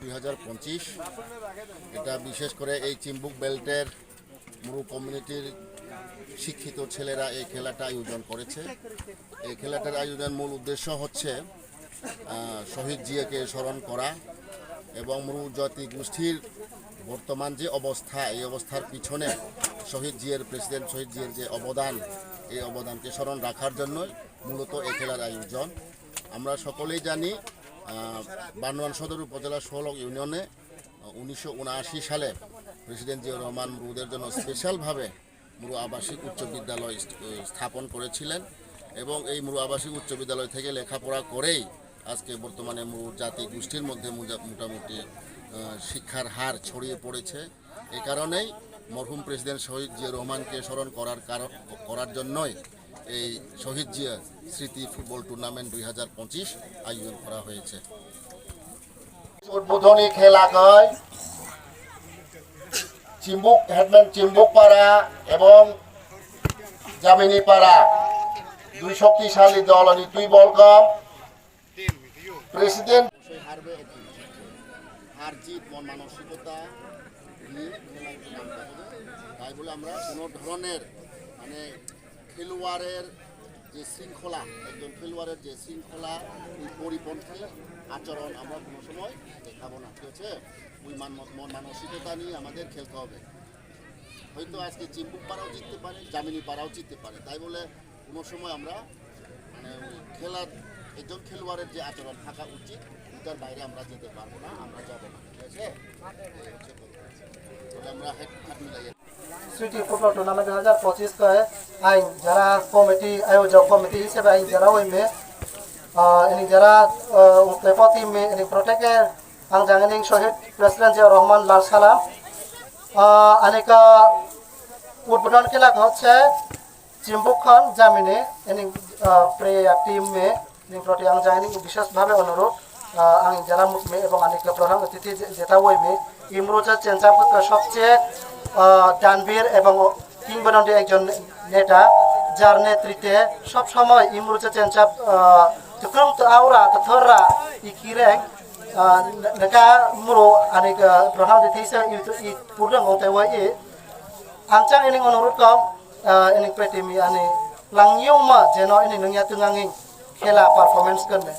দুই হাজার পঁচিশ। এটা বিশেষ করে এই চিম্বুক বেল্টের মুরু কমিউনিটির শিক্ষিত ছেলেরা এই খেলাটা আয়োজন করেছে। এই খেলাটার আয়োজন মূল উদ্দেশ্য হচ্ছে শহীদ জিয়াকে স্মরণ করা এবং মুরু জাতি গোষ্ঠীর বর্তমান যে অবস্থা, এই অবস্থার পিছনে শহীদ জিয়ার প্রেসিডেন্ট, শহীদ জিয়ার যে অবদান, এই অবদানকে স্মরণ রাখার জন্যই মূলত এই খেলার আয়োজন। আমরা সকলেই জানি আহ, সদর উপজেলা ষোলক ইউনিয়নে উনিশশো উনআশি সালে প্রেসিডেন্ট জিয়া রহমান মুরুদের জন্য স্পেশালভাবে মুরু আবাসিক উচ্চ বিদ্যালয় স্থাপন করেছিলেন এবং এই মুরু আবাসিক উচ্চ বিদ্যালয় থেকে লেখাপড়া করেই আজকে বর্তমানে মুরু জাতি গোষ্ঠীর মধ্যে মোটামুটি শিক্ষার হার ছড়িয়ে পড়েছে। এ কারণেই মরহুম প্রেসিডেন্ট শহীদ জিয়া রহমানকে স্মরণ করার কারণ করার জন্যই এই শহীদ জিয়া স্মৃতি ফুটবল টুর্নামেন্ট দুই হাজার পঁচিশ আয়োজন করা হয়েছে। উদ্বোধনী খেলা কয় চিম্বুক হেডম্যান চিম্বুক পাড়া এবং জামিনী পাড়া। দুই শক্তিশালী দল अनि দুই বল কম। প্রেসিডেন্ট হারবে হার জিত মন মানসিকতা নিয়ে খেলায় নামতে হবে। তাই বলে আমরা কোনো ধরনের মানে খেলোয়াড়ের যে শৃঙ্খলা, একজন খেলোয়াড়ের যে শৃঙ্খলা ওই পরিপন্থী আচরণ আমরা কোনো সময় দেখাবো না, ঠিক আছে? ওই মান মন মানসিকতা নিয়ে আমাদের খেলতে হবে। হয়তো আজকে চিম্বুক পাড়াও জিততে পারে জামিনী পাড়াও জিততে পারে। তাই বলে কোনো সময় আমরা মানে খেলার একজন খেলোয়াড়ের যে আচরণ থাকা উচিত ওটার বাইরে আমরা যেতে পারব না, আমরা যাব না, ঠিক আছে? আমরা হেড মিলাই স্মৃতি ফুটবল টুর্নামেন্ট দু হাজার পঁচিশ আইন যারা কমিটি, আয়োজক কমিটি হিসেবে আইন যারা ওইমে ini যারা উত্তেপত টিমে ini প্রত্যেকে, আং জাঙ্গিনিং শহীদ প্রেসিডেন্ট জিয়া রহমান লাল সালাম। আনিকা উদ্বোধন খেলা হচ্ছে চিম্বুকখন জামিনে। ini প্রে টিমে ini প্রতি আং জাঙ্গিনিং বিশেষভাবে অনুরোধ, আং যারা মুখমে এবং আনিকা প্রধান অতিথি যেটা ওইমে ইমরোজা চেঞ্চাপুর সবচেয়ে দানবীর এবং কিংবদন্তি একজন নেতা যার নেতৃত্বে সব সময় ইমরুচা চেঞ্চাপ তুকুম আউরা তথরা ইকিরেং নেকা মুরো আনিক প্রধান অতিথি হিসেবে ই পুরো ngongte wa i angcang ini menurut kau ini pretimi ani lang ma jeno ini nungya tunganging খেলা পারফরমেন্স করবে